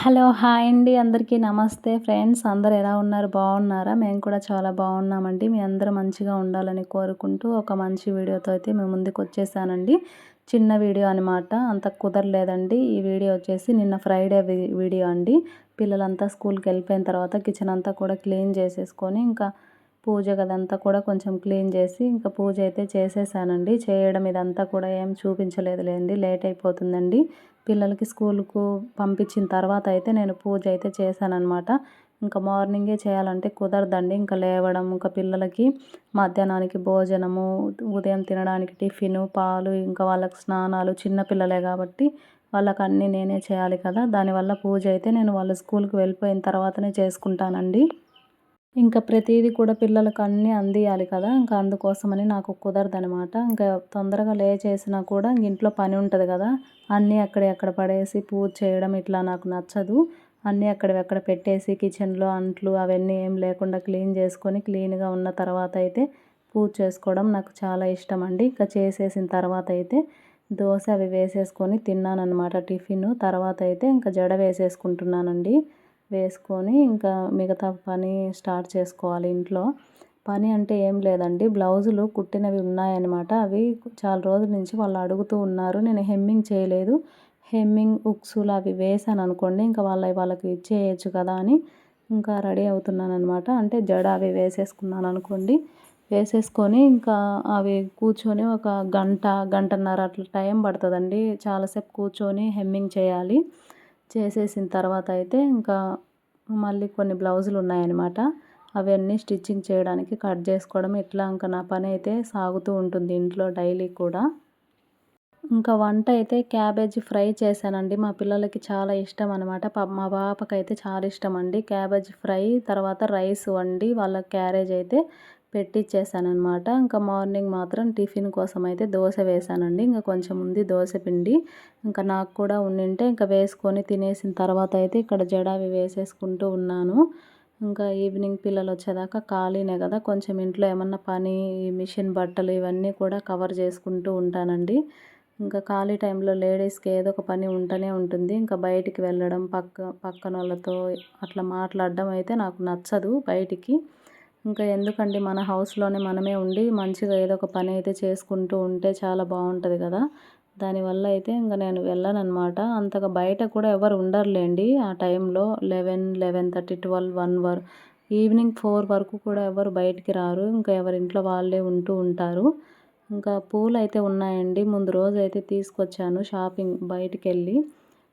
Hello hi అండి. అందరికీ నమస్తే ఫ్రెండ్స్. అందరు ఎలా ఉన్నారు? బాగున్నారా? మేము కూడా చాలా బాగున్నామండి. మీ అందరూ మంచిగా ఉండాలని కోరుకుంటూ ఒక మంచి వీడియోతో అయితే మేము ముందుకు వచ్చేసానండి. చిన్న వీడియో అనమాట అంత కుదరలేదండి. ఈ వీడియో వచ్చేసి నిన్న ఫ్రైడే వీడియో అండి. పిల్లలంతా స్కూల్కి వెళ్ళిపోయిన తర్వాత కిచెన్ అంతా కూడా క్లీన్ చేసేసుకొని ఇంకా పూజ గదంతా కూడా కొంచెం క్లీన్ చేసి ఇంకా పూజ అయితే చేసేసానండి. చేయడం ఇదంతా కూడా ఏం చూపించలేదు లేండి లేట్ అయిపోతుందండి. పిల్లలకి స్కూల్కు పంపించిన తర్వాత అయితే నేను పూజ అయితే చేశానమాట ఇంకా మార్నింగే చేయాలంటే కుదరదండి. ఇంకా లేవడం ఇంకా పిల్లలకి మధ్యాహ్నానికి భోజనము ఉదయం తినడానికి టిఫిను పాలు ఇంకా వాళ్ళకి స్నానాలు చిన్నపిల్లలే కాబట్టి వాళ్ళకి అన్నీ నేనే చేయాలి కదా. దానివల్ల పూజ అయితే నేను వాళ్ళ స్కూల్కి వెళ్ళిపోయిన తర్వాతనే చేసుకుంటానండి. ఇంకా ప్రతిదీ కూడా పిల్లలకు అన్నీ అందియాలి కదా. ఇంకా అందుకోసమని నాకు కుదరదనమాట ఇంకా తొందరగా లేచేసినా కూడా ఇంట్లో పని ఉంటుంది కదా. అన్నీ అక్కడ పడేసి పూజ చేయడం ఇట్లా నాకు నచ్చదు. అన్నీ అక్కడక్కడ పెట్టేసి కిచెన్లో అంట్లు అవన్నీ ఏం లేకుండా క్లీన్ చేసుకొని క్లీన్గా ఉన్న తర్వాత అయితే పూజ చేసుకోవడం నాకు చాలా ఇష్టం అండి. ఇంకా చేసేసిన తర్వాత అయితే దోశ అవి వేసేసుకొని తిన్నానమాట టిఫిన్. తర్వాత అయితే ఇంకా జడ వేసేసుకుంటున్నానండి. వేసుకొని ఇంకా మిగతా పని స్టార్ట్ చేసుకోవాలి ఇంట్లో. పని అంటే ఏం లేదండి. బ్లౌజులు కుట్టినవి ఉన్నాయన్నమాట. అవి చాలా రోజుల నుంచి వాళ్ళు అడుగుతూ ఉన్నారు. నేను హెమ్మింగ్ చేయలేదు. హెమ్మింగ్ ఉక్సులు అవి వేసాను అనుకోండి ఇంకా వాళ్ళ వాళ్ళకి ఇచ్చేయచ్చు కదా అని ఇంకా రెడీ అవుతున్నాను అనమాట అంటే జడ అవి వేసేసుకున్నాను అనుకోండి. వేసేసుకొని ఇంకా అవి కూర్చొని ఒక గంట గంటన్నర అట్లా టైం పడుతుందండి. చాలాసేపు కూర్చొని హెమ్మింగ్ చేయాలి. చేసేసిన తర్వాత అయితే ఇంకా మళ్ళీ కొన్ని బ్లౌజులు ఉన్నాయన్నమాట. అవన్నీ స్టిచ్చింగ్ చేయడానికి కట్ చేసుకోవడం ఇట్లా ఇంకా నా పని అయితే సాగుతూ ఉంటుంది ఇంట్లో డైలీ కూడా. ఇంకా వంట అయితే క్యాబేజీ ఫ్రై చేశానండి. మా పిల్లలకి చాలా ఇష్టం అనమాట మా పాపకైతే చాలా ఇష్టం అండి. క్యాబేజీ ఫ్రై తర్వాత రైస్ వండి వాళ్ళ క్యారేజ్ అయితే పెట్టిచ్చేసానమాట ఇంకా మార్నింగ్ మాత్రం టిఫిన్ కోసం అయితే దోశ వేసానండి. ఇంకా కొంచెం ఉంది దోశ పిండి. ఇంకా నాకు కూడా ఉండింటే ఇంకా వేసుకొని తినేసిన తర్వాత అయితే ఇక్కడ జడావి వేసేసుకుంటూ ఉన్నాను. ఇంకా ఈవినింగ్ పిల్లలు వచ్చేదాకా ఖాళీనే కదా. కొంచెం ఇంట్లో ఏమన్నా పని మిషన్ బట్టలు ఇవన్నీ కూడా కవర్ చేసుకుంటూ ఉంటానండి. ఇంకా ఖాళీ టైంలో లేడీస్కి ఏదో ఒక పని ఉంటూనే ఉంటుంది. ఇంకా బయటికి వెళ్ళడం పక్క పక్కన వాళ్ళతో అట్లా మాట్లాడడం అయితే నాకు నచ్చదు బయటికి. ఇంకా ఎందుకండి మన హౌస్లోనే మనమే ఉండి మంచిగా ఏదో ఒక పని అయితే చేసుకుంటూ ఉంటే చాలా బాగుంటుంది కదా. దానివల్ల అయితే ఇంకా నేను వెళ్ళను అనమాట అంతగా బయట కూడా ఎవరు ఉండరులేండి. ఆ టైంలో eleven eleven thirty twelve one వర్ ఈవినింగ్ ఫోర్ వరకు కూడా ఎవరు బయటికి రారు. ఇంకా ఎవరి ఇంట్లో వాళ్ళే ఉంటూ ఉంటారు. ఇంకా పూలు అయితే ఉన్నాయండి. ముందు రోజు అయితే తీసుకొచ్చాను షాపింగ్ బయటికి వెళ్ళి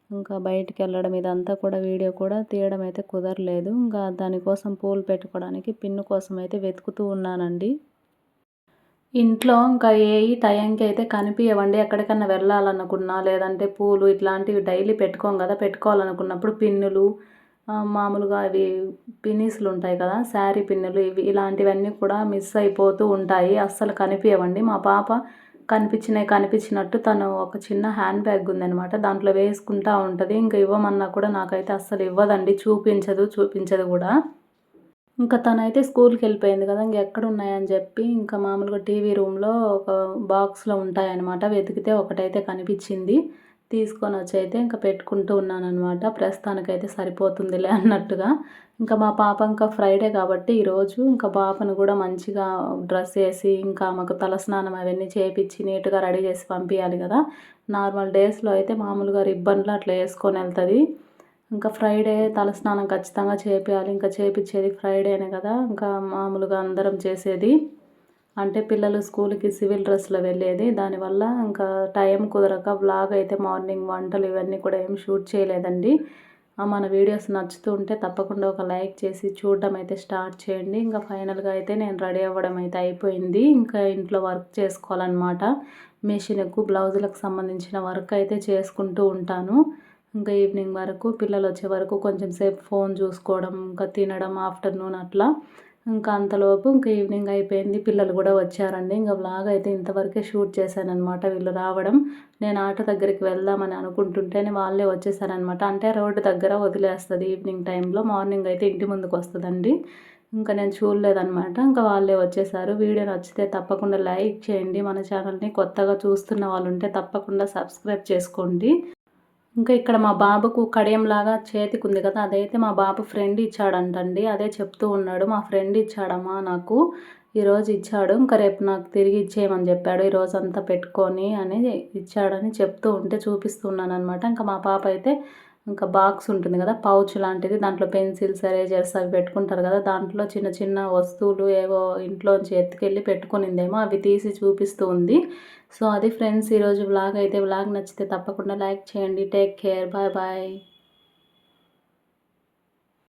ఇంకా బయటికి వెళ్ళడం ఇదంతా కూడా వీడియో కూడా తీయడం అయితే కుదరలేదు. ఇంకా దానికోసం పూలు పెట్టుకోవడానికి పిన్ను కోసం అయితే వెతుకుతూ ఉన్నానండి. ఇంట్లో ఇంకా ఏ టైంకి అయితే కనిపించవండి ఎక్కడికన్నా వెళ్ళాలనుకున్నా లేదంటే పూలు ఇట్లాంటివి డైలీ పెట్టుకోం కదా పెట్టుకోవాలనుకున్నప్పుడు పిన్నులు మామూలుగా అవి పిన్నీసులు ఉంటాయి కదా శారీ పిన్నులు ఇవి ఇలాంటివన్నీ కూడా మిస్ అయిపోతూ ఉంటాయి. అస్సలు కనిపించవండి మా పాప కనిపించినాయి కనిపించినట్టు తను ఒక చిన్న హ్యాండ్ బ్యాగ్ ఉందనమాట దాంట్లో వేసుకుంటా ఉంటుంది. ఇంకా ఇవ్వమన్నా కూడా నాకైతే అస్సలు ఇవ్వదండి. చూపించదు చూపించదు కూడా. ఇంకా తనైతే స్కూల్కి వెళ్ళిపోయింది కదా ఇంక ఎక్కడ ఉన్నాయని చెప్పి ఇంకా మామూలుగా టీవీ రూమ్లో ఒక బాక్స్లో ఉంటాయన్నమాట. వెతికితే ఒకటైతే కనిపించింది. తీసుకొని వచ్చి అయితే ఇంకా పెట్టుకుంటూ ఉన్నాను అనమాట ప్రస్తుతానికైతే సరిపోతుందిలే అన్నట్టుగా. ఇంకా మా పాప ఇంకా ఫ్రైడే కాబట్టి ఈరోజు ఇంకా పాపను కూడా మంచిగా డ్రెస్ వేసి ఇంకా మాకు తలస్నానం అవన్నీ చేపించి నీట్గా రెడీ చేసి పంపించాలి కదా. నార్మల్ డేస్లో అయితే మామూలుగా రిబ్బన్లు అట్లా వేసుకొని వెళ్తుంది. ఇంకా ఫ్రైడే తలస్నానం ఖచ్చితంగా చేపించాలి ఇంకా చేపించేది ఫ్రైడేనే కదా. ఇంకా మామూలుగా అందరం చేసేది. అంటే పిల్లలు స్కూల్కి సివిల్ డ్రెస్లో వెళ్ళేది. దానివల్ల ఇంకా టైం కుదరక బ్లాగ్ అయితే మార్నింగ్ వంటలు ఇవన్నీ కూడా ఏం షూట్ చేయలేదండి. మన వీడియోస్ నచ్చుతూ ఉంటే తప్పకుండా ఒక లైక్ చేసి చూడడం అయితే స్టార్ట్ చేయండి. ఇంకా ఫైనల్గా అయితే నేను రెడీ అవ్వడం అయితే అయిపోయింది. ఇంకా ఇంట్లో వర్క్ చేసుకోవాలన్నమాట. మిషన్కు బ్లౌజులకు సంబంధించిన వర్క్ అయితే చేసుకుంటూ ఉంటాను. ఇంకా ఈవినింగ్ వరకు పిల్లలు వచ్చే వరకు కొంచెం సేపు ఫోన్ చూసుకోవడం ఇంకా తినడం ఆఫ్టర్నూన్ అట్లా. ఇంకా అంతలోపు ఇంకా ఈవినింగ్ అయిపోయింది. పిల్లలు కూడా వచ్చారండి. ఇంకా బ్లాగ్ అయితే ఇంతవరకే షూట్ చేశానమాట వీళ్ళు రావడం. నేను ఆటో దగ్గరికి వెళ్దామని అనుకుంటుంటేనే వాళ్ళే వచ్చేసారనమాట అంటే రోడ్డు దగ్గర వదిలేస్తుంది ఈవినింగ్ టైంలో మార్నింగ్ అయితే ఇంటి ముందుకు వస్తుందండి. ఇంకా నేను చూడలేదనమాట ఇంకా వాళ్ళే వచ్చేసారు. వీడియో నచ్చితే తప్పకుండా లైక్ చేయండి. మన ఛానల్ని కొత్తగా చూస్తున్న వాళ్ళు ఉంటే తప్పకుండా సబ్స్క్రైబ్ చేసుకోండి. ఇంకా ఇక్కడ మా బాబుకు కడియంలాగా చేతికి ఉంది కదా అదైతే మా బాబు ఫ్రెండ్ ఇచ్చాడంటండి. అదే చెప్తూ ఉన్నాడు మా ఫ్రెండ్ ఇచ్చాడమ్మా నాకు ఈరోజు ఇచ్చాడు ఇంకా రేపు నాకు తిరిగి ఇచ్చేయమని చెప్పాడు ఈరోజు అంతా పెట్టుకొని అని ఇచ్చాడని చెప్తూ ఉంటే చూపిస్తున్నాను అనమాట ఇంకా మా పాప అయితే ఇంకా బాక్స్ ఉంటుంది కదా పౌచ్ లాంటిది. దాంట్లో పెన్సిల్స్ ఎరేజర్స్ అవి పెట్టుకుంటారు కదా దాంట్లో చిన్న చిన్న వస్తువులు ఏవో ఇంట్లోంచి ఎత్తుకెళ్ళి పెట్టుకునిందేమో అవి తీసి చూపిస్తూ ఉంది. సో అది ఫ్రెండ్స్ ఈరోజు వ్లాగ్ అయితే వ్లాగ్ నచ్చితే తప్పకుండా లైక్ చేయండి. Take care bye bye